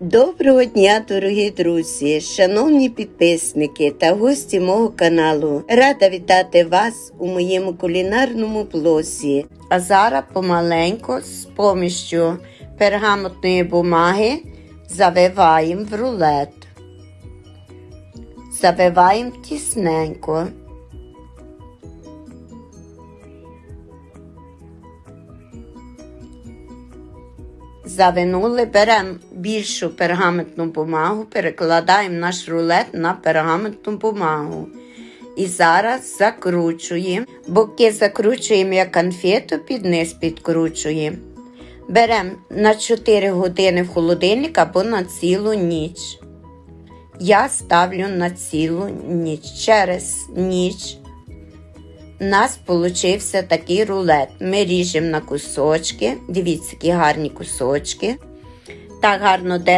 Доброго дня, дорогі друзі, шановні підписники та гості мого каналу. Рада вітати вас у моєму кулінарному блозі. А зараз помаленько з поміщю пергамотної бумаги завиваємо в рулет. Завиваємо тісненько. Завинули, беремо більшу пергаментну бумагу, перекладаємо наш рулет на пергаментну бумагу. І зараз закручуємо. Боки закручуємо як конфету, під низ підкручуємо. Беремо на 4 години в холодильник або на цілу ніч. Я ставлю на цілу ніч. Через ніч у нас получився такий рулет. Ми ріжемо на кусочки. Дивіться, які гарні кусочки. Так гарно